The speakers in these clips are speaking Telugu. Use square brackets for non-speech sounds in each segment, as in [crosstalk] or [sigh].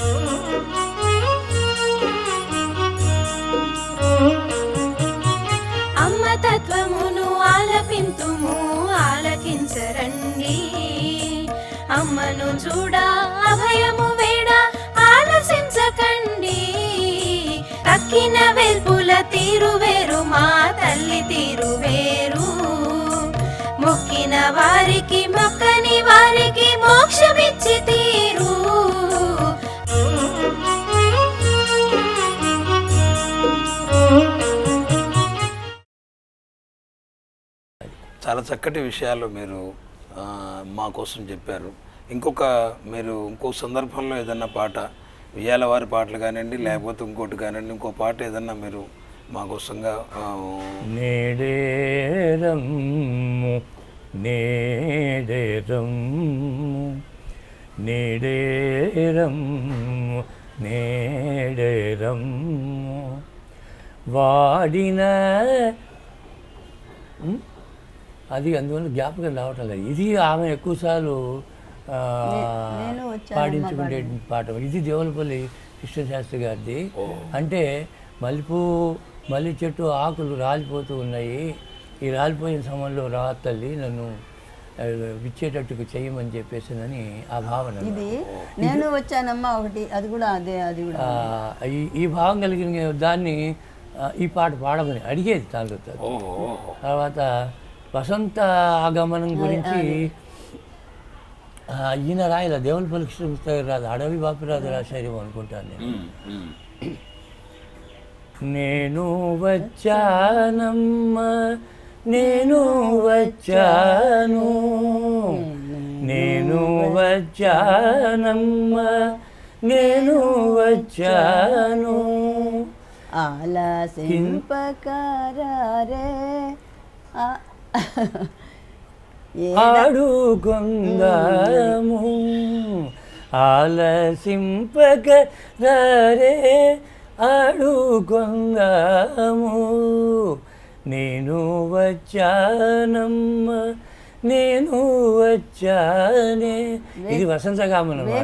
అమ్మ తత్వమును ఆలపింతుము ఆలకించరండి. అమ్మను చూడ అభయము వేడ ఆలసించకండి. తక్కిన వెల్పుల తీరు వేరు మా తల్లి తీరు వేరు మొక్కిన వారికి మొక్కని వారికి మోక్షమిచ్చి తీరు. చాలా చక్కటి విషయాలు మీరు మా కోసం చెప్పారు. ఇంకొక మీరు ఇంకో సందర్భంలో ఏదన్నా పాట వియాల వారి పాటలు కానివ్వండి లేకపోతే ఇంకోటి కానివ్వండి ఇంకో పాట ఏదన్నా మీరు మా కోసంగా నేడేరమ్ము నేడేరమ్ము నేడేరమ్ము నేడేరమ్ము వాడిన అది అందువల్ల జ్ఞాపకం రావటం లేదు. ఇది ఆమె ఎక్కువసార్లు ఆ, పాడించుకునే పాట. ఇది దేవులపల్లి కృష్ణశాస్త్రి గారిది. అంటే మల్లెపూ మల్లె చెట్టు ఆకులు రాలిపోతూ ఉన్నాయి. ఈ రాలిపోయిన సమయంలో రా తల్లి నన్ను విచ్చేటట్టుకు చేయమని చెప్పేసిందని ఆ భావన ఇది నేను వచ్చానమ్మా ఒకటి అది కూడా అదే అది కూడా. ఈ ఈ భావం కలిగిన దాన్ని ఈ పాట పాడమని అడిగేది ఓహో. తర్వాత వసంత ఆగమనం గురించి ఈయన రాయల దేవులపల్లి కృష్ణ రాదు అడవి బాపిరాజు రాశారేమో అనుకుంటాను నేను. నేను వచ్చానమ్మ నేను వచ్చాను. నేను వచ్చానమ్మ నేను వచ్చాను. ఆలసింపకారే [laughs] ఆడుకుందాము ఆలసింపక రే ఆడుకుందాము నేను వచ్చానమ్మ నేను వచ్చానే. ఇది వసంతగామన పడాలి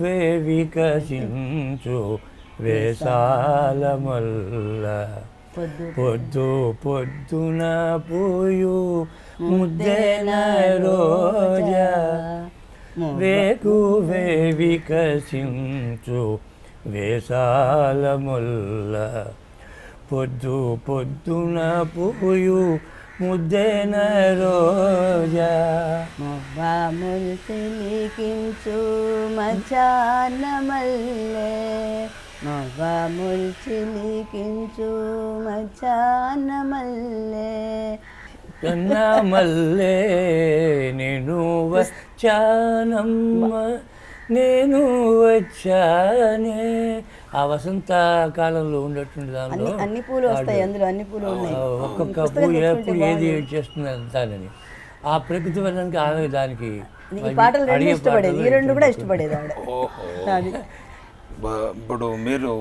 వే- వికసించు వేసాలమల్ల పొద్దు పొద్దు పొద్దున పోయు ముద్దెన రోజా. వేగువే వికసించు వేసాలముల్ల పొద్దు పొద్దున పోయు ముద్దెన రోజా. మొవ్వాములు తెలికించు మధ్యాహ్నమల్లే. మొవ్వాములు చిలికించు మధ్యాహ్నమల్లే కన్నా మల్లే నేను వచ్చానమ్మ నేను వచ్చానే. ఆ వసంత కాలంలో ఉండేటువంటి దానిలో అన్ని పూలు వస్తాయి అందులో అన్ని పూలు ఒక్కొక్క పువ్వు ఎప్పుడు ఏది చేస్తుంది అంతానని. ఆ ప్రకృతి వర్ణానికి ఆమె దానికి ఈ పాటలు ఇష్టపడేది ఈ రెండు కూడా ఇష్టపడేది ఆవిడ. ఇప్పుడు మీరు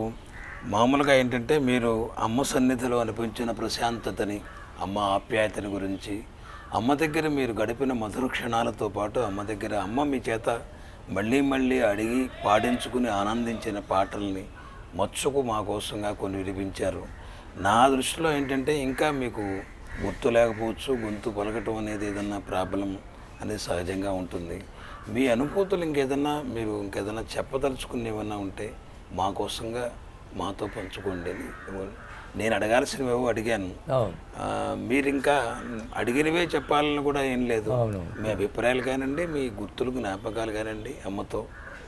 మామూలుగా ఏంటంటే మీరు అమ్మ సన్నిధిలో అనిపించిన ప్రశాంతతని అమ్మ ఆప్యాయతని గురించి అమ్మ దగ్గర మీరు గడిపిన మధుర క్షణాలతో పాటు అమ్మ దగ్గర అమ్మ మీ చేత మళ్ళీ మళ్ళీ అడిగి పాడించుకుని ఆనందించిన పాటల్ని మచ్చుకు మా కోసంగా కొన్ని వినిపించారు నా దృష్టిలో ఏంటంటే ఇంకా మీకు గుర్తు లేకపోవచ్చు గొంతు పలకటం అనేది ఏదన్నా ప్రాబ్లం అనేది సహజంగా ఉంటుంది. మీ అనుభూతులు ఇంకేదన్నా మీరు ఇంకేదన్నా చెప్పదలుచుకుని ఏమన్నా ఉంటే మా కోసంగా మాతో పంచుకోండి అని నేను అడగాల్సినవేవో అడిగాను. మీరు ఇంకా అడిగినవే చెప్పాలని కూడా ఏం లేదు. మీ అభిప్రాయాలు కానివ్వండి మీ గుర్తులు జ్ఞాపకాలు కానివ్వండి అమ్మతో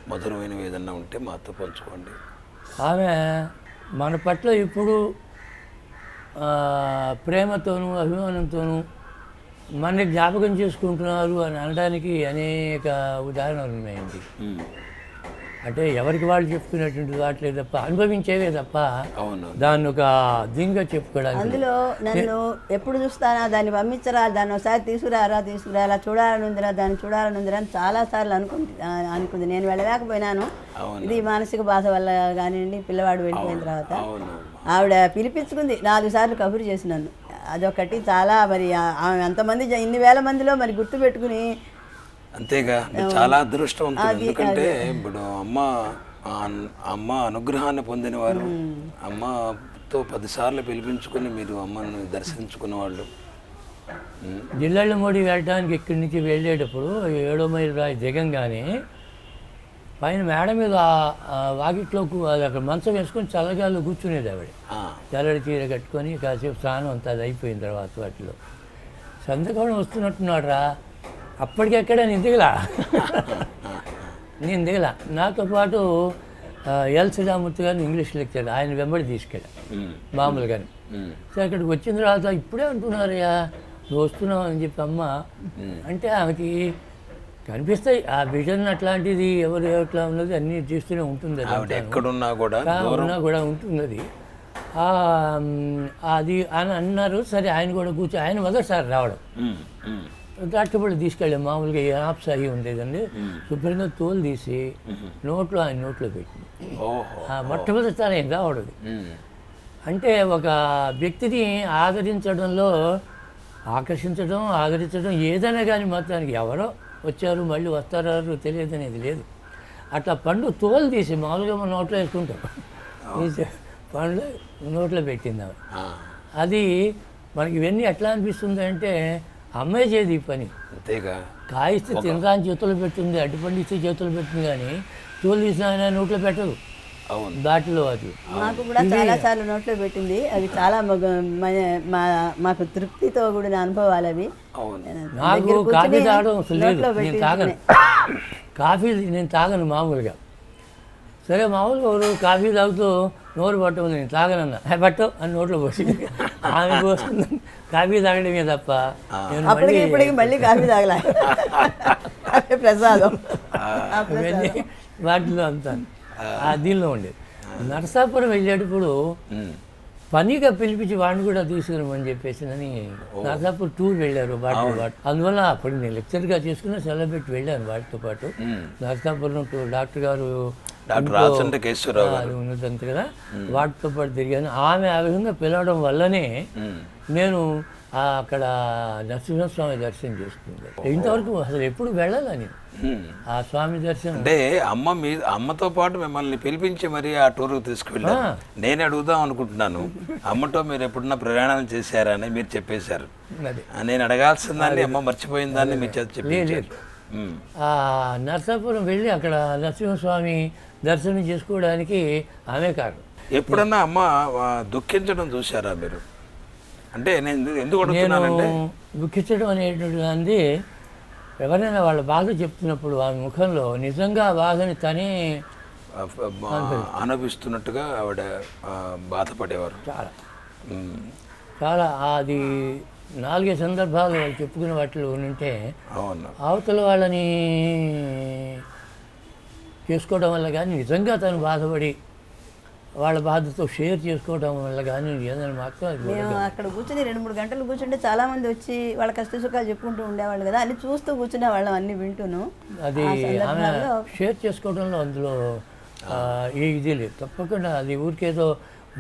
మధురమైనవి ఏదన్నా ఉంటే మాతో పంచుకోండి. ఆమె మన పట్ల ఇప్పుడు ప్రేమతోనూ అభిమానంతోనూ మన జ్ఞాపకం చేసుకుంటున్నారు అని అనడానికి అనేక ఉదాహరణలు ఉన్నాయండి. అంటే ఎవరికి వాళ్ళు చెప్పుకునేటువంటి వాటిలే తప్ప అనుభవించేవే తప్ప అవును. దాన్ని ఒక దీనిగా చెప్పుకోవడానికి అందులో నన్ను ఎప్పుడు చూస్తానా దాన్ని పంపించరా దాన్ని ఒకసారి తీసుకురారా తీసుకురా అలా చూడాలని ఉందిరా దాన్ని చూడాలని ఉందిరా అని చాలాసార్లు అనుకుంటు అనుకుంది. నేను వెళ్ళలేకపోయినాను. అవును. ఇది మానసిక బాధ వల్ల కానివ్వండి పిల్లవాడు వెళ్ళిపోయిన తర్వాత అవును. ఆవిడ పిలిపించుకుంది నాలుగు సార్లు కబురు చేసి నన్ను. అదొకటి. చాలా మరి ఆ- ఆమె అంతమంది జ- ఇన్ని వేల మందిలో మరి గుర్తు పెట్టుకుని అంతేగా చాలా అదృష్టవంతులు ఎందుకంటే ఇప్పుడు అమ్మ అమ్మ అనుగ్రహాన్ని పొందిన వారు అమ్మతో పదిసార్లు పిలిపించుకుని మీరు అమ్మను దర్శించుకున్న వాళ్ళు ఉమ్, జిల్లళ్ళ మోడి వెళ్ళడానికి ఇక్కడి నుంచి వెళ్ళేటప్పుడు ఏడో మైలు రాయి దిగంగానే పైన మేడ మీద వాకిట్లో అక్కడ మంచం వేసుకొని చల్లగాల్లో కూర్చునేది ఆవిడ. ఆ, తెల్లడి చీర కట్టుకొని కాసేపు స్నానం అంతా అది అయిపోయిన తర్వాత వాటిలో. సంతకం వస్తున్నట్టున్నాడు రా అప్పటికెక్కడ నేను దిగలా. నేను దిగలా. నాతో పాటు ఎల్. శ్రీరామూర్తి గారిని ఇంగ్లీష్ లెక్చర్ ఆయన వెంబడి తీసుకెళ్ళా. మామూలుగానే. ఉమ్, సో అక్కడికి వచ్చిన తర్వాత ఇప్పుడే అంటున్నారయ్యా నువ్వు వస్తున్నావు అని చెప్పి అమ్మ. అంటే ఆమెకి కనిపిస్తాయి ఆ విజన్ అట్లాంటిది ఎవరు ఎట్లా ఉన్నది అన్నీ చూస్తూనే ఉంటుంది ఎక్కడున్నా కూడా ఉన్నా కూడా ఉంటుంది అది అది అని అన్నారు సరే ఆయన కూడా కూర్చో ఆయన మొదటిసారి రావడం. రాష్ట్రపతి తీసుకెళ్ళాం మామూలుగా యాప్స్ అవి ఉండేదండి. శుభ్రంగా తోలు తీసి నోట్లో ఆయన నోట్లో పెట్టింది. మొట్టమొదటిసారి ఆయన రావడం అంటే ఒక వ్యక్తిని ఆదరించడంలో ఆకర్షించడం ఆదరించడం ఏదైనా కానీ మొత్తానికి ఎవరో వచ్చారు మళ్ళీ వస్తారో తెలియదు అనేది లేదు. అట్లా పండు తోలు తీసి మామూలుగా మనం నోట్లో వేసుకుంటాం. తీసి పండు నోట్లో పెట్టింది అది మనకి ఇవన్నీ ఎట్లా అనిపిస్తుంది అంటే అమ్మాయి చేది ఈ పని. అంతేగా. కాయిస్తే తినరాని చేతులు పెట్టింది అడ్డుపండి ఇస్తే చేతులు పెట్టింది కానీ తోలు తీసిన ఆయన నోట్లో పెట్టదు. దాటిలో అది. మాకు కూడా చాలా సార్లు నోట్లో పెట్టింది. అవి చాలా మగ- మన- మా మాకు తృప్తితో కూడిన అనుభవాలు అవి. అవును. నాకు కాఫీ తాగడం అసలు లేదు. నేను తాగను. కాఫీ నేను తాగను మామూలుగా. సరే మామూలుగా ఒక రోజు కాఫీ తాగుతూ నోరు పట్టవు నేను తాగనన్నా. "హే, పట్టవు అని నోట్లో పోసింది ఆమె పోస్తుంది కాఫీ తాగడమే తప్ప నేను అప్పటికి మళ్ళీ ఇప్పటికి మళ్ళీ కాఫీ తాగలే. [laughs] అదే ప్రసాదం. వాటిలో అంతా. దీనిలో ఉండేది. నరసాపురం వెళ్ళేటప్పుడు పనిగా పిలిపించి వాడిని కూడా తీసుకురమని చెప్పేసి అని నరసాపూర్ టూర్ వెళ్ళారు వాటితో పాటు అందువల్ల అప్పుడు నేను లెక్చర్గా చేసుకుని సెలవు పెట్టి వెళ్ళాను వాటితో పాటు. నరసాపురం టూర్ డాక్టర్ గారు ఉన్నదంత కదా. వాటితో పాటు తిరిగాను. ఆమె ఆ విధంగా పిలవడం వల్లనే నేను అక్కడ నరసింహస్వామి దర్శనం చేసుకున్నాను. ఇంతవరకు అసలు ఎప్పుడు వెళ్ళాలా నేను? ఉమ్. ఆ స్వామి దర్శనం. అంటే అమ్మ మీ అమ్మతో పాటు మిమ్మల్ని పిలిపించి మరి ఆ టూర్కి తీసుకువెళ్ళారు ఆ. నేను అడుగుదాం అనుకుంటున్నాను. అమ్మతో మీరు ఎప్పుడన్నా ప్రయాణం చేశారని మీరు చెప్పేశారు. నేను అడగాల్సిన దాన్ని అమ్మ మర్చిపోయిన దాన్ని మీ చేత చెప్పేశారు ఆ నరసాపురం వెళ్ళి అక్కడ నరసింహస్వామి దర్శనం చేసుకోవడానికి ఆమె కారణం ఎప్పుడన్నా అమ్మ దుఃఖించడం చూసారా మీరు? అంటే నేను ఎందుకు- దుఃఖించడం అనేటువంటి ఎవరైనా వాళ్ళ బాధ చెప్తున్నప్పుడు ఆమె ముఖంలో నిజంగా బాధని తనే అనుభవిస్తున్నట్టుగా ఆవిడ బాధపడేవారు. చాలా. చాలా అది నాలుగే సందర్భాలు వాళ్ళు చెప్పుకున్న వాటిలో ఉంటే అవతల వాళ్ళని చేసుకోవడం వల్ల కానీ నిజంగా తను బాధపడి వాళ్ళ బాధతో షేర్ చేసుకోవడం వల్ల కానీ ఏదైనా మాత్రం మేము అక్కడ కూర్చుని రెండు మూడు గంటలు కూర్చుంటే చాలా మంది వచ్చి వాళ్ళ కష్ట సుఖాలు చెప్పుకుంటూ ఉండేవాళ్ళు కదా. అన్ని చూస్తూ కూర్చునే వాళ్ళం అన్ని వింటూను. అది ఆమె షేర్ చేసుకోవడంలో అందులో ఏ ఇది లేదు. తప్పకుండా అది ఊరికేదో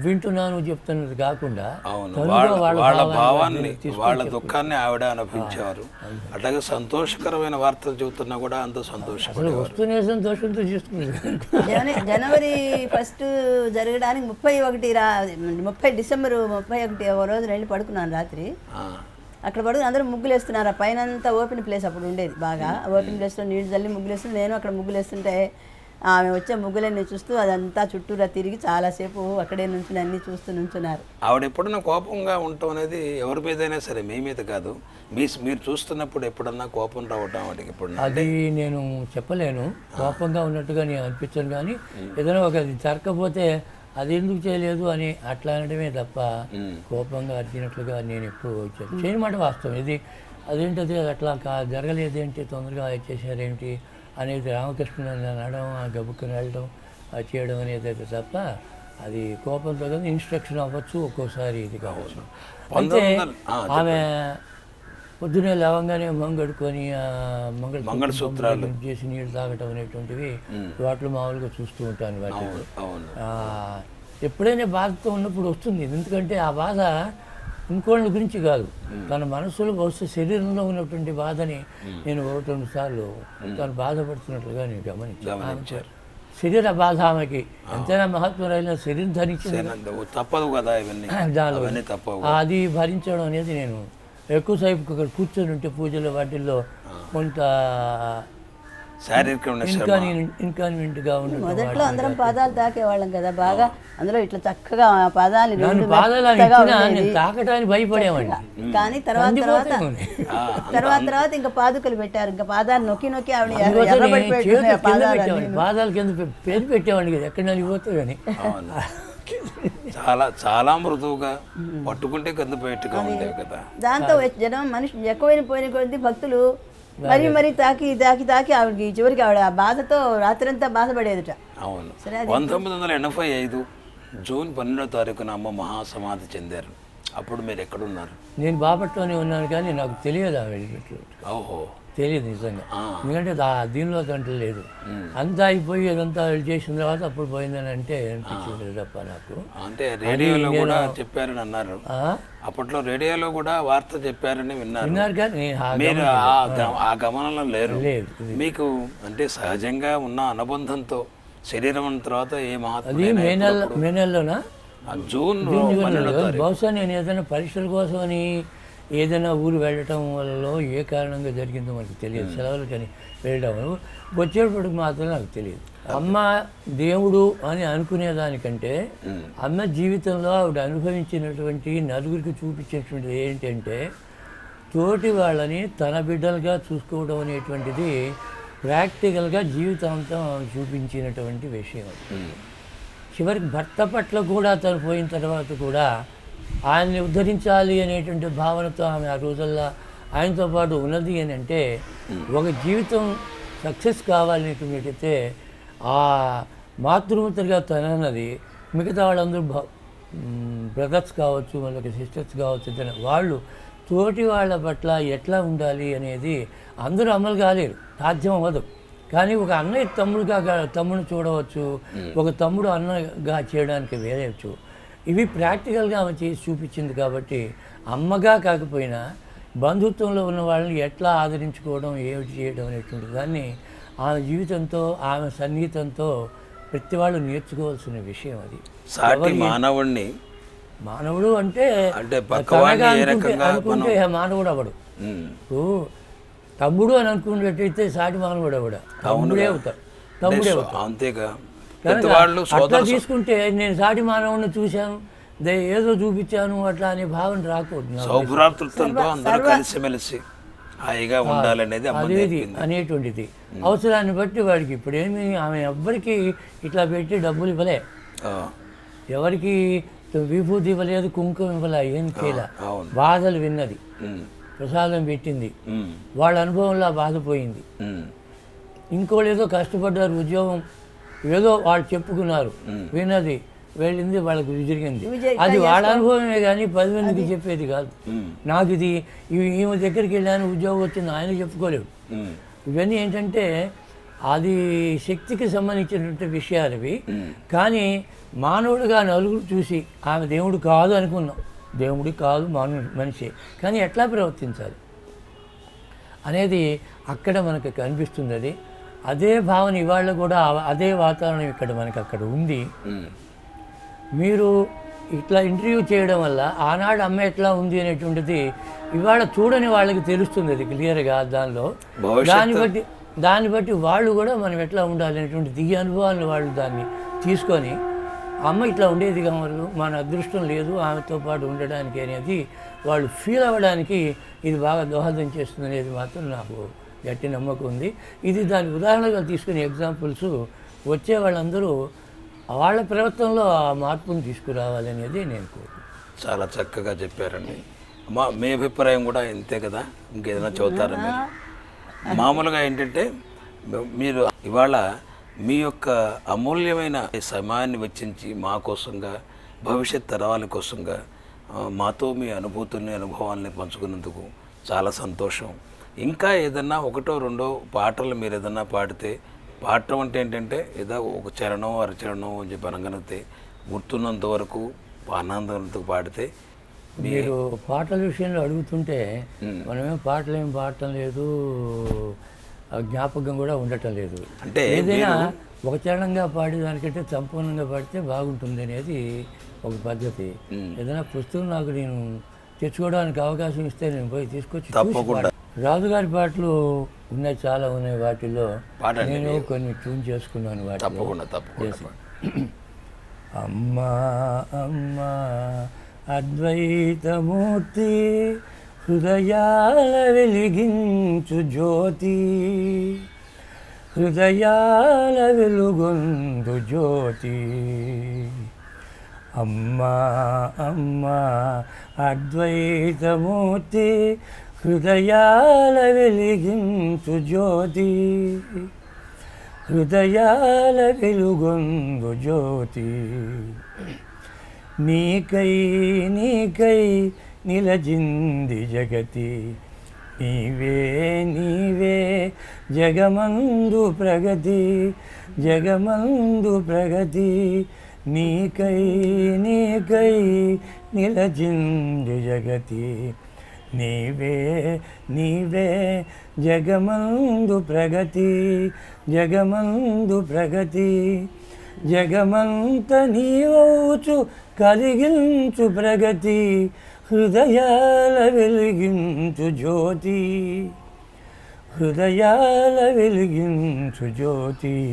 వింటున్నాను చెప్తున్నది కాకుండా వాళ్ళ వాళ్ళ భావాన్ని వాళ్ళ. దుఃఖాన్ని ఆవిడ అనుభవించేవారు. అట్లాగే సంతోషకరమైన వార్తలు చెబుతున్నా కూడా అంత సంతోషపడేవారు. వస్తూనే సంతోషంతో చూస్తుంది జన జనవరి ఫస్ట్ జరగడానికి ముప్పై ఒకటి రా ముప్పై డిసెంబర్ ముప్పై ఒకటి ఒక రోజు వెళ్ళి పడుకున్నాను రాత్రి. అక్కడ పడుకుని అందరూ ముగ్గులు వేస్తున్నారు ఆ పైన అంతా ఓపెన్ ప్లేస్ అప్పుడు ఉండేది బాగా. ఓపెన్ ప్లేస్లో నీళ్ళు చల్లి ముగ్గులు వేస్తుంటే నేను అక్కడ ముగ్గులు వేస్తుంటే ఆమె వచ్చే ముగ్గులన్నీ చూస్తూ అదంతా చుట్టూరా తిరిగి చాలాసేపు అక్కడే నుంచి అన్నీ చూస్తూ నుంచున్నారు. ఆవిడ ఎప్పుడన్నా కోపంగా ఉండటం అనేది ఎవరి మీదైనా సరే మీ మీద కాదు. మీ మీరు చూస్తున్నప్పుడు ఎప్పుడన్నా కోపం రావటం ఆవిడకి ఎప్పుడన్నా అది నేను చెప్పలేను. కోపంగా ఉన్నట్టుగా నేను అనిపించను కానీ ఏదైనా ఒక అది జరగకపోతే అది ఎందుకు చేయలేదు అని అట్లా అనడమే తప్ప కోపంగా అరిచినట్లుగా నేను ఎప్పుడు వచ్చాను చేయమాట వాస్తవం. ఇది అదేంటది అట్లా కా జరగలేదేంటి తొందరగా చేశారేంటి అనేది రామకృష్ణ అనడం ఆ గబుక్కుని వెళ్ళడం అది చేయడం అనేది అయితే తప్ప అది కోపంతో కదా ఇన్స్ట్రక్షన్ అవ్వచ్చు ఒక్కోసారి ఇది కావచ్చు. ఆ, ఆమె పొద్దునే లేవంగానే మంగడుకొని మంగళసూత్రాలు. చేసి నీళ్ళు తాగటం అనేటువంటివి వాటిలో మామూలుగా చూస్తూ ఉంటాను వాటిలో ఆ, ఎప్పుడైనా బాధతో ఉన్నప్పుడు వస్తుంది. ఎందుకంటే ఆ బాధ ఇంకోళ్ళ గురించి కాదు. తన మనసులో బహుశా శరీరంలో ఉన్నటువంటి బాధని నేను ఒకటి రెండు సార్లు తను బాధపడుతున్నట్లుగా నేను గమనించాను. శరీర బాధ ఆమెకి ఎంతైనా మహత్వరైన శరీరం ధరించింది. తప్పదు కదా ఇవన్నీ. అది భరించడం అనేది నేను ఎక్కువసేపు ఇక్కడ కూర్చొని ఉంటే పూజలు వాటిల్లో కొంత ఇన్కాన్వీనియంట్ ఇన్కాన్వీనియంట్గా ఉండటం మొదట్లో అందరం పాదాలు తాకేవాళ్ళం కదా బాగా అందులో ఇట్లా చక్కగా ఆ పాదాలు పాదాలు ఉండేది. తాకటానికి భయపడేవాడిని. కానీ తర్వాత తర్వాత తర్వాత తర్వాత ఇంకా పాదుకలు పెట్టారు ఇంకా పాదాలు నొక్కి నొక్కి ఆవిడ కింద పాదాలు పెట్టేవాడిని. పాదాల కింద పేరు పెట్టేవాడిని కదా ఎక్కడ అవును. చాలా చాలా మృదువుగా పట్టుకుంటే కందిపోయేట్టుగా ఉండేవి కదా. దాంతో జనం మనిషి ఎక్కువైన పోయిన కొద్ది భక్తులు మరీ మరీ తాకి తాకి తాకి ఆవిడకి చివరికి ఆవిడ ఆ బాధతో రాత్రంతా బాధపడేదిట. అవును. సరే, పంతొమ్మిది వందల ఎనభై ఐదు జూన్ పన్నెండో తారీఖున అమ్మ మహాసమాధి చెందారు. అప్పుడు మీరు ఎక్కడున్నారు? నేను బాపట్లోనే ఉన్నాను కానీ నాకు తెలియదు ఆ వెళ్ళిపెట్లు ఓహో. తెలియదు నిజంగా. ఎందుకంటే దీనిలో దంట లేదు. అంతా అయిపోయి అదంతా చేసిన తర్వాత అప్పుడు పోయిందని అంటే అనిపించింది తప్ప నాకు. అంటే రేడియోలో కూడా చెప్పారని అన్నారు? అప్పట్లో రేడియోలో కూడా వార్త చెప్పారని విన్నారు. విన్నారు కానీ మీరు ఆ గమనంలో లేరు. లేదు మీకు అంటే సహజంగా ఉన్న అనుబంధంతో శరీరం తర్వాత ఏ మహాత్మ మే నెల మే నెలలోనా? జూన్ బహుశా నేను ఏదైనా పరీక్షల కోసమని ఏదైనా ఊరు వెళ్ళటం వల్ల ఏ కారణంగా జరిగిందో మనకు తెలియదు. సెలవులు కానీ వెళ్ళడం వచ్చేటప్పటికి మాత్రం నాకు తెలియదు. అమ్మ దేవుడు అని అనుకునేదానికంటే అమ్మ జీవితంలో ఆవిడ అనుభవించినటువంటి నలుగురికి చూపించినటువంటిది ఏంటంటే తోటి వాళ్ళని తన బిడ్డలుగా చూసుకోవడం అనేటువంటిది ప్రాక్టికల్గా జీవితాంతం చూపించినటువంటి విషయం. చివరికి భర్త పట్ల కూడా తను పోయిన తర్వాత కూడా ఆయన్ని ఉద్ధరించాలి అనేటువంటి భావనతో ఆమె ఆ రోజుల్లో ఆయనతో పాటు ఉన్నది అని అంటే ఒక జీవితం సక్సెస్ కావాలనేటువంటిదైతే ఆ మాతృమూర్తిగా తనన్నది. మిగతా వాళ్ళందరూ బ్రదర్స్ కావచ్చు వాళ్ళకి సిస్టర్స్ కావచ్చు ఇతర వాళ్ళు తోటి వాళ్ళ పట్ల ఎట్లా ఉండాలి అనేది అందరూ అమలు కాలేరు. సాధ్యం అవ్వదు. కానీ ఒక అన్నయ్య తమ్ముడుగా తమ్ముడు చూడవచ్చు ఒక తమ్ముడు అన్నగా చేయడానికి వేరేవచ్చు ఇవి ప్రాక్టికల్గా ఆమె చేసి చూపించింది కాబట్టి అమ్మగా కాకపోయినా బంధుత్వంలో ఉన్న వాళ్ళని ఎట్లా ఆదరించుకోవడం ఏమిటి చేయడం అనేటువంటి దాన్ని ఆమె జీవితంతో ఆమె సన్నిహితంతో ప్రతి వాళ్ళు నేర్చుకోవాల్సిన విషయం అది. సాటి మానవుణ్ణి మానవుడు అంటే అనుకుంటే మానవుడు అవడు ఇప్పుడు తమ్ముడు అని అనుకున్నట్టయితే సాటి మానవుడు అవడ తమ్ముడే అవుతాడు. తమ్ముడే అవుతాడు. అంతేగా. పెద్దవాళ్ళు అట్లా తీసుకుంటే నేను సాటి మానవుడిని చూశాను. దే- ఏదో చూపించాను అట్లా అనే భావన రాకూడదు నాకు. సౌభ్రాతృత్వంతో అందరూ కలిసిమెలిసి హాయిగా ఉండాలనేది అమ్మ అదేది నేర్పింది. అనేటువంటిది. అవసరాన్ని బట్టి వాడికి ఇప్పుడేమి ఆమె ఎవ్వరికి ఇట్లా పెట్టి డబ్బులు ఇవ్వలే. ఎవరికి విభూతి ఇవ్వలేదు కుంకుమ ఇవ్వలే ఏం చేయలే. బాధలు విన్నది. ప్రసాదం పెట్టింది. వాళ్ళ అనుభవంలో బాధపోయింది ఇంకోళ్ళు ఏదో కష్టపడ్డారు ఉద్యోగం ఏదో వాళ్ళు చెప్పుకున్నారు. విన్నది వెళ్ళింది వాళ్ళకి జరిగింది. అది వాళ్ళ అనుభవమే కానీ పది మందికి చెప్పేది కాదు. నాకు ఇది ఈ- ఈమె దగ్గరికి వెళ్ళాను ఉద్యోగం వచ్చింది ఆయన చెప్పుకోలేవు ఉమ్, ఇవన్నీ ఏంటంటే అది శక్తికి సంబంధించినటువంటి విషయాలు ఇవి. కానీ మానవుడిగా నలుగురు చూసి ఆమె దేవుడు కాదు అనుకున్నాం. దేవుడి కాదు మానవ మనిషి. కానీ ఎట్లా ప్రవర్తించాలి? అనేది అక్కడ మనకు కనిపిస్తుంది అది అదే భావన ఇవాళ కూడా అదే వాతావరణం ఇక్కడ మనకు అక్కడ ఉంది. మీరు ఇట్లా ఇంటర్వ్యూ చేయడం వల్ల ఆనాడు అమ్మ ఎట్లా ఉంది అనేటువంటిది ఇవాళ చూడని వాళ్ళకి తెలుస్తుంది అది క్లియర్గా దానిలో. దాన్ని బట్టి దాన్ని బట్టి వాళ్ళు కూడా మనం ఎట్లా ఉండాలి అనేటువంటి ఈ అనుభవాన్ని వాళ్ళు దాన్ని తీసుకొని అమ్మ ఇట్లా ఉండేది కావాలి మన అదృష్టం లేదు ఆమెతో పాటు ఉండడానికి అనేది వాళ్ళు ఫీల్ అవ్వడానికి ఇది బాగా దోహదం చేస్తుంది అనేది మాత్రం నాకు గట్టి నమ్మకం ఉంది. ఇది దాని ఉదాహరణగా తీసుకునే ఎగ్జాంపుల్స్ వచ్చే వాళ్ళందరూ వాళ్ళ ప్రవర్తనలో ఆ మార్పును తీసుకురావాలనేది నేను కోరు చాలా చక్కగా చెప్పారండి. మా మీ అభిప్రాయం కూడా ఇంతే కదా? ఇంకేదైనా చదువుతారా మీరు? మామూలుగా ఏంటంటే మీరు ఇవాళ మీ యొక్క అమూల్యమైన సమయాన్ని వెచ్చించి మా కోసంగా భవిష్యత్ తరాల కోసంగా మాతో మీ అనుభూతుల్ని అనుభవాల్ని పంచుకున్నందుకు చాలా సంతోషం. ఇంకా ఏదన్నా ఒకటో రెండో పాటలు మీరు ఏదన్నా పాడితే పాడటం అంటే ఏంటంటే ఏదో ఒక చరణం అరచరణం అని చెప్పి అనగలిగితే గుర్తున్నంత వరకు ఆనందంతో పాడితే మీరు పాటల విషయంలో అడుగుతుంటే మనమేం పాటలు ఏం పాడటం లేదు జ్ఞాపకం కూడా ఉండటం లేదు. అంటే ఏదైనా ఒక చరణంగా పాడేదానికంటే సంపూర్ణంగా పాడితే బాగుంటుంది అనేది ఒక పద్ధతి. ఏదైనా పుస్తకం నాకు నేను తెచ్చుకోవడానికి అవకాశం ఇస్తే నేను పోయి తీసుకొచ్చి తప్పకుండా. రాజుగారి పాటలు ఉన్నాయి చాలా ఉన్నాయి వాటిల్లో. పాడండి నేను కొన్ని ట్యూన్ చేసుకున్నాను వాటిలో. తప్పకుండా తప్పకుండా. అమ్మా అమ్మా అద్వైతమూర్తి హృదయాల వెలిగించు జ్యోతి హృదయాల వెలుగొందు జ్యోతి. అమ్మా అమ్మా అద్వైతమూర్తి హృదయాల వెలిగించు జ్యోతి. హృదయాల వెలుగొందు జ్యోతి. నీకై నీకై నిలజింది జగతి. నీవే నీవే జగమందు ప్రగతి జగమందు ప్రగతి. నీకై నీకై నిలజింది జగతి. నీవే నీవే జగమందు ప్రగతి జగమందు ప్రగతి. జగమంత నీవౌచు కలిగించు ప్రగతి హృదయాల వెలిగించు జ్యోతి. హృదయాల వెలిగించు జ్యోతి.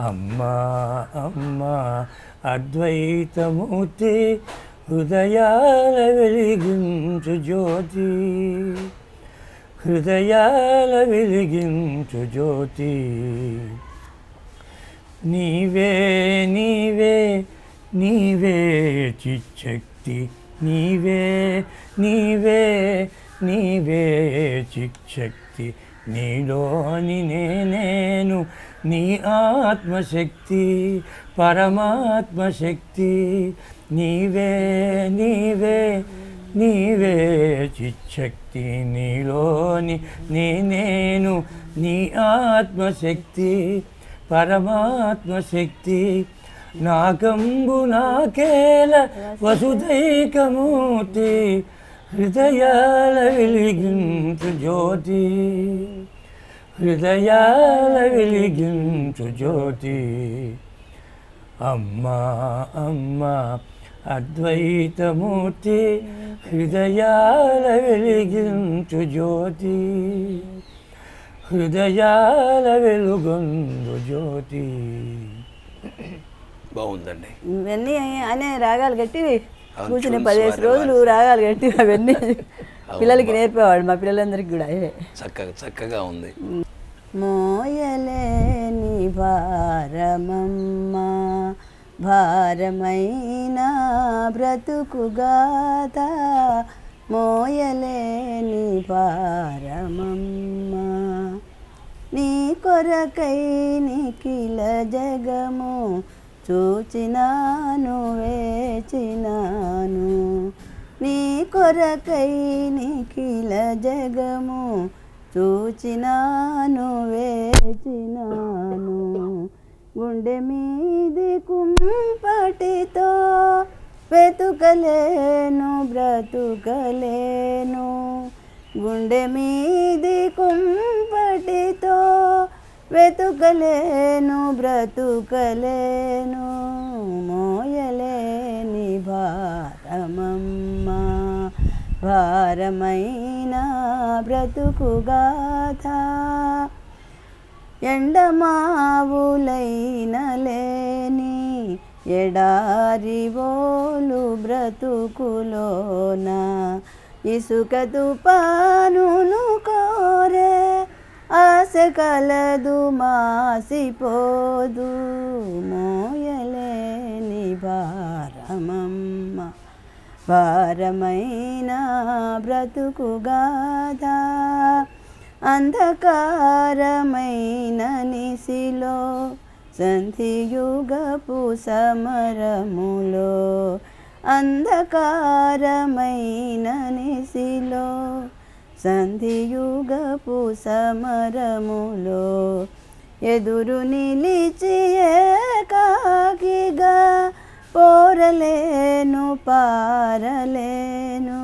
అమ్మా అమ్మా అద్వైతమూర్తి హృదయాల వెలిగించు జ్యోతి. హృదయాల వెలిగించు జ్యోతి. నీవే నీవే నీవే చిచ్చక్తి. నీవే నీవే నీవే చిచ్చక్తి. నీలోని నేనేను నీ ఆత్మశక్తి పరమాత్మశక్తి నీవే నీవే నీవే చిచ్చక్తి నీలోని నీ నేను నీ ఆత్మశక్తి పరమాత్మశక్తి నాకంబు నాకేల వసుదైకమూర్తి హృదయాల వెలిగించు జ్యోతి. హృదయాల వెలిగించు జ్యోతి. అమ్మా అమ్మా అద్వైతమూర్తి హృదయాల వెలిగించు జ్యోతి. హృదయాల వెలుగొందు జ్యోతి. బాగుందండి. ఇవన్నీ అనే రాగాలు కట్టి కూర్చుని పదిహేను రోజులు రాగాలు. కట్టి అవన్నీ పిల్లలకి నేర్పేవాడు మా పిల్లలందరికీ కూడా చక్కగా చక్కగా ఉంది. మోయలేని భారమమ్మ భారమైన బ్రతుకుగాత మోయలేని భారమమ్మ నీ కొరకై నిఖిల జగము చూచినాను వేచినాను. నీ కొరకై నిఖిల జగము చూచినాను వేచినాను. గుండె మీది కుంపటితో వెతుకలేను బ్రతుకలేను. గుండె మీది కుంపటితో వెతుకలేను బ్రతుకలేను. మోయలేని భారమమ్మ భారమైన బ్రతుకుగాథ. ఎండమావులైన లేని ఎడారి బోలు బ్రతుకులోన ఇసుక తుపానులు కోరే ఆశ కలదు మాసిపోదు మోయలేని భారమమ్మ. భారమైన బ్రతుకుగాథ అంధకారమైన నిశిలో సంధియుగపు సమరములో అంధకారమైన నిశిలో సంధియుగపు సమరములో ఎదురు నిలిచి కాకిగా పోరలేను పారలేను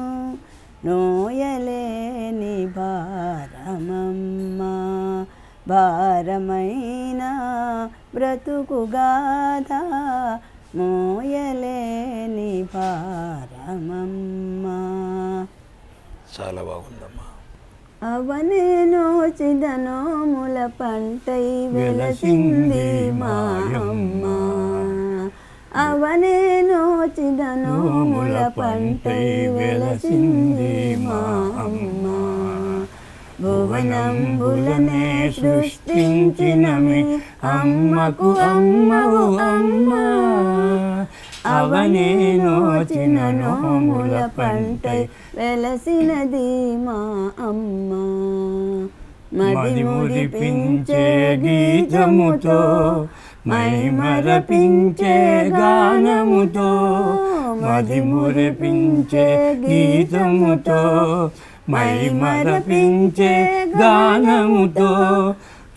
నోయలేని భారమమ్మ. భారమైన బ్రతుకుగాథ మోయలేని భారమమ్మ. చాలా బాగుందమ్మా. అవనేనో చిదనోముల పంటై వెలసింది మా అమ్మ అవనేనో చిదనోముల పంటై వెలసింది మా అమ్మ. భువనంబులనే సృష్టించినమి అమ్మకు అమ్మవు అమ్మ. అవనే నోచిన నోముల పంటై వెలసినది మా అమ్మ. మది మురిపించే గీతముతో మై మరపించే గానముతో మది మురిపించే గీతముతో మైమరపించే గానముతో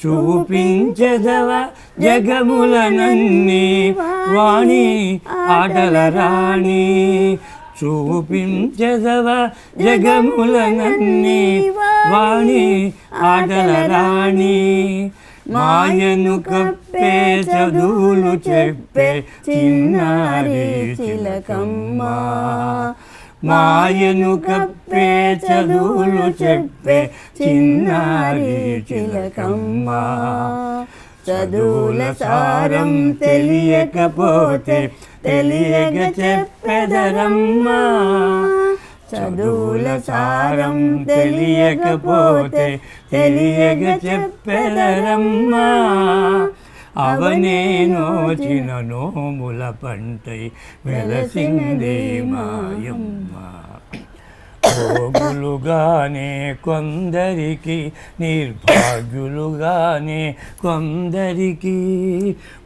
చూపించదవ జగములనన్నీ వాణి ఆటల రాణి చూపించదవ జగములనన్నీ వాణి ఆటల రాణి మాయను కప్పే చదువులు చెప్పే చిన్నారి చిలకమ్మ. మాయను కప్పే చదువులు చెప్పే చిన్నారి చిలకమ్మ. చదువుల సారం తెలియకపోతే తెలియక చెప్పెదరమ్మా. చదువుల సారం తెలియకపోతే తెలియక చెప్పెదరమ్మా. అవనే నోచిన నోముల పంటై వెలసిందే మాయమ్మ. భోగులుగానే కొందరికి నిర్భాగ్యులుగానే కొందరికి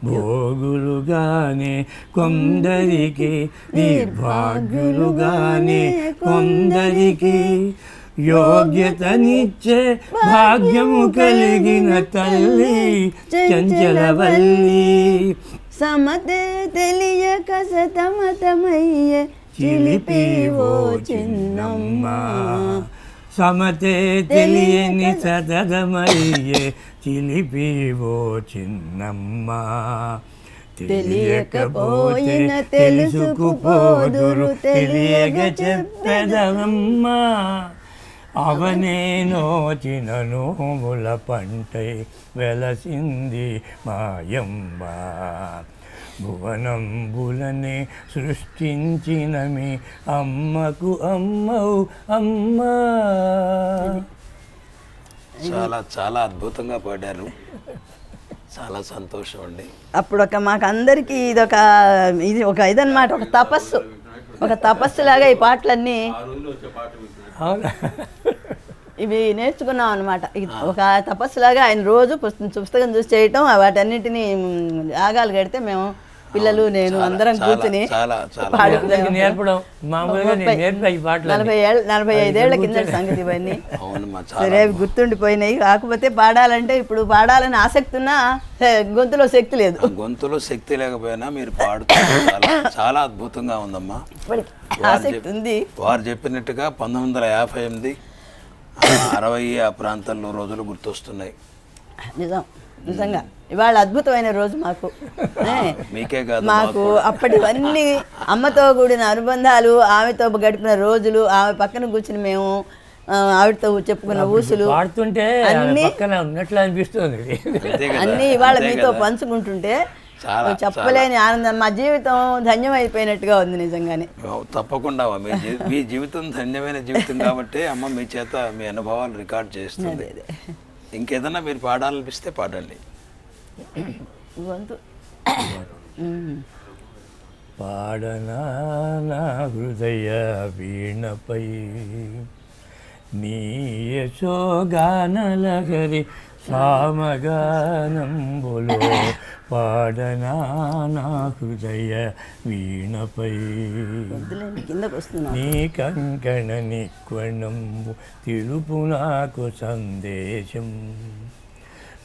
భోగులుగానే కొందరికి నిర్భాగ్యులుగానే కొందరికి యోగ్యతనిచ్చే భాగ్యము కలిగిన తల్లి చంచలవల్లి. సమతే తెలియక సతమతమయ్యే చిలిపివో చిన్నమ్మ. సమతే తెలియని సతతమయ్యే చిలిపివో చిన్నమ్మ. తెలియకపోయిన తెలుసుకుపోదురు తెలియక చెప్పదమ్మా. అవనే నోచిన నోముల పంటై వెలసింది మాయమ్మ. భువనంబులనే సృష్టించిన మీ అమ్మకు అమ్మవు అమ్మా. చాలా చాలా అద్భుతంగా పాడారు. చాలా సంతోషం అండి. అప్పుడు ఒక మాకు అందరికీ ఇది ఒక ఇది ఒక ఇదన్నమాట ఒక తపస్సు. ఒక తపస్సులాగా ఈ పాటలన్నీ అవునా? ఇవి నేర్చుకున్నాం అనమాట ఒక తపస్సులాగా ఆయన రోజు పుస్త- పుస్తకం చూసి చేయటం వాటన్నిటిని యాగాలు కడితే మేము పిల్లలు నేను అందరం కూర్చుని నేర్పడం మామూలుగా నలభై ఏళ్ళ నలభై ఐదేళ్ళ కింద సంగతి ఇవన్నీ. సరే అవి గుర్తుండిపోయినాయి. కాకపోతే పాడాలంటే ఇప్పుడు పాడాలని ఆసక్తి ఉన్నా హే, గొంతులో శక్తి లేదు. గొంతులో శక్తి లేకపోయినా మీరు పాడుతున్నారు. చాలా చాలా అద్భుతంగా ఉందమ్మా. ఆసక్తి ఉంది. వారు చెప్పినట్టుగా పంతొమ్మిది వందల యాభై ఎనిమిది ఆ, అరవై ఆ ప్రాంతంలో రోజులు గుర్తొస్తున్నాయి. నిజం. నిజంగా. ఇవాళ అద్భుతమైన రోజు మాకు. [laughs] మీకే కాదు మాకు అప్పటివన్నీ అమ్మతో కూడిన అనుబంధాలు ఆమెతో గడిపిన రోజులు ఆమె పక్కన కూర్చుని మేము ఆవిడతో చెప్పుకున్న ఊసులు పాడుతుంటే ఆమె అన్నీ పక్కన ఉన్నట్లు అనిపిస్తుంది. అన్నీ ఇవాళ మీతో. పంచుకుంటుంటే చెప్పలేని ఆనందం. మా జీవితం ధన్యమైపోయినట్టుగా ఉంది నిజంగానే. తప్పకుండా మీ జీవితం ధన్యమైన జీవితం కాబట్టి అమ్మ మీ చేత మీ అనుభవాలు రికార్డ్ చేస్తుంది. ఇంకేదన్నా మీరు పాడాలనిపిస్తే పాడండి. ఉమ్. పాడనా నా హృదయ వీణపై నీ యశోగానలహరి సామగానంబులో పాడనా నా హృదయ వీణపై నీ కంకణ నిక్వణంబు తెలుపు నాకు సందేశం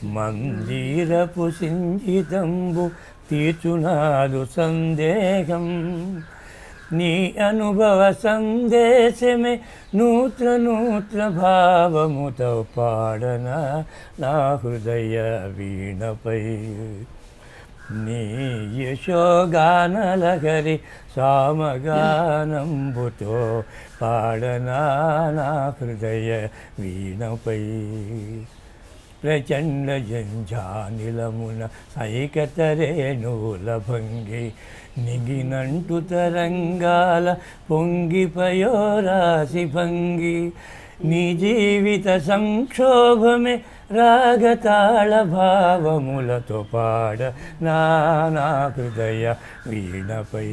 మందిరపు సింజితంబు తీర్చునాదు సందేహం. నీ అనుభవ సందేశమే నూత్ర నూత్ర భావముతో పాడన నా హృదయ వీణపై. నీ యశోగానలహరి సామగానంబుతో పాడనా నా హృదయ వీణపై. ప్రచండ జంజానిలమున సైకతరేణూల భంగి నిగినంటు తరంగాల పొంగిపయోరాసి భంగి నీ జీవిత సంక్షోభమే రాగతాళ భావములతో పాడ నా నా హృదయ వీణపై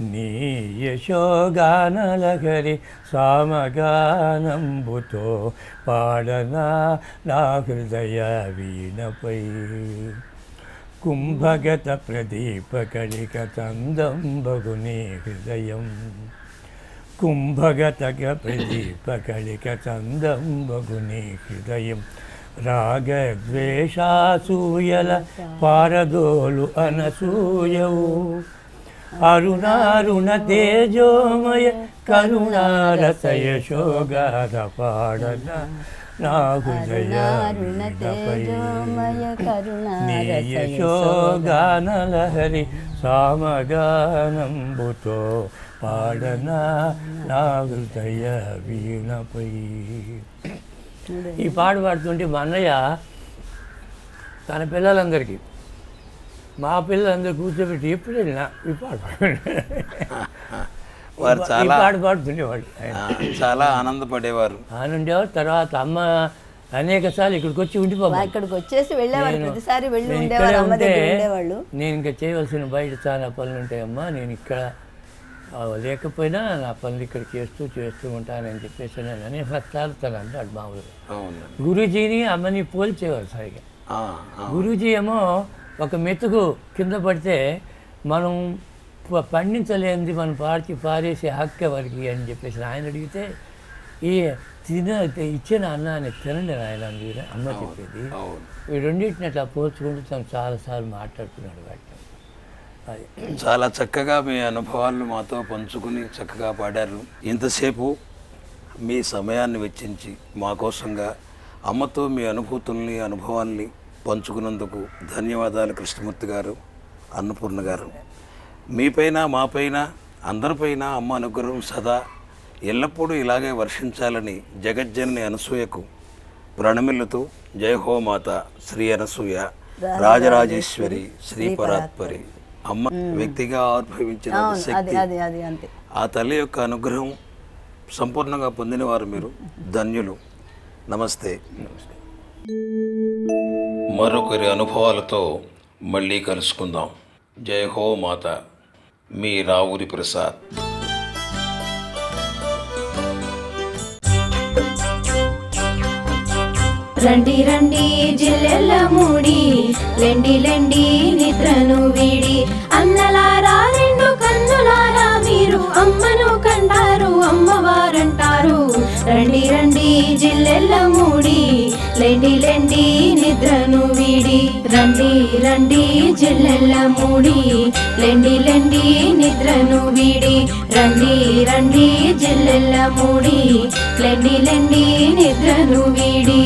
నీ యశోగానలహరి సామగానంబుతో పాడనా నా హృదయ వీణపై. కుంభగత ప్రదీప కళిక తందం బగుని హృదయం. కుంభగతగ ప్రదీప కళిక చందం బగుని హృదయం. రాగద్వేషాసూయల పారదోలు అనసూయవు. అరుణారుణ తేజోమయ కరుణారసయ శోగాధ పాడన నా హృదయ అరుణ వీణపై. తేజోమయ నీ కరుణారసయ యశోగానలహరి సామగానంబుతో పాడనా నా హృదయ వీణపై ఈ పాట పాడుతుంటే మా అన్నయ్య తన పిల్లలందరికీ మా పిల్లలందరూ కూర్చోబెట్టి ఎప్పుడు వెళ్ళినా ఈ పాట. వారు చాలా పాట పాడుతుండేవాడు చాలా ఆనందపడేవారు. ఆయన ఉండేవారు తర్వాత అమ్మ అనేక సార్లు ఇక్కడికి వచ్చి ఉండిపోవాలి ఇక్కడికి వచ్చేసి వెళ్ళేవారు నేను- ప్రతిసారి వెళ్ళి ఉండేవారు అమ్మ ఉండేవాళ్ళు. నేను ఇంకా చేయవలసిన బయట చాలా పనులు ఉంటాయమ్మా. నేను ఇక్కడ ఆ, లేకపోయినా నా పనులు ఇక్కడ చేస్తూ చేస్తూ ఉంటానని చెప్పేసి నేను అనేక సార్లు తను అంటాడు మామూలుగా. గురూజీని అమ్మని పోల్చేవారు సరిగా. ఆ, ఆ. గురూజీ ఏమో ఒక మెతుకు కింద పడితే మనం పండించలేనిది మనం పాడిచి పారేసే హక్కు ఎవరికి అని చెప్పేసి ఆయన అడిగితే ఈ తిన ఇచ్చిన అన్నాన్ని తినండి నాయన వీరు అమ్మ చెప్పేది. ఈ రెండింటిని అట్లా పోల్చుకుంటూ తను చాలాసార్లు మాట్లాడుతున్నాడు వాటిని. అది. చాలా చక్కగా మీ అనుభవాలను మాతో పంచుకుని చక్కగా పాడారు. ఇంతసేపు మీ సమయాన్ని వెచ్చించి మా కోసంగా అమ్మతో మీ అనుభూతుల్ని అనుభవాల్ని పంచుకున్నందుకు ధన్యవాదాలు కృష్ణమూర్తి గారు అన్నపూర్ణ గారు. మీపైన మాపైన అందరిపైన అమ్మ అనుగ్రహం సదా ఎల్లప్పుడూ ఇలాగే వర్షించాలని జగజ్జనని అనసూయకు ప్రణమిల్లుతూ జయ హో మాత శ్రీ అనసూయ రాజరాజేశ్వరి శ్రీ పరాత్పరి అమ్మ వ్యక్తిగా ఆవిర్భవించిన శక్తి ఆ తల్లి యొక్క అనుగ్రహం సంపూర్ణంగా పొందినవారు మీరు. ధన్యులు. నమస్తే. మరొకరి అనుభవాలతో మళ్ళీ కలుసుకుందాం. జయ హో మాత. మీ రావురి ప్రసాద్. రండి రండి జిల్లెల్ల మూడి. లెండి లెండి నిద్రను వీడి. అన్నలారా రెండు కన్నులారా మీరు అమ్మను కంటారు అమ్మవారంటారు. రండి రండి జిల్లెల్ల మూడి. లెండి లెండి నిద్రను వీడి రండి రండి జిల్లెల్ల మూడి లెండి లెండి నిద్రను వీడి రండి రండి జిల్లెల్ల మూడి లెండి లెండి నిద్రను వీడి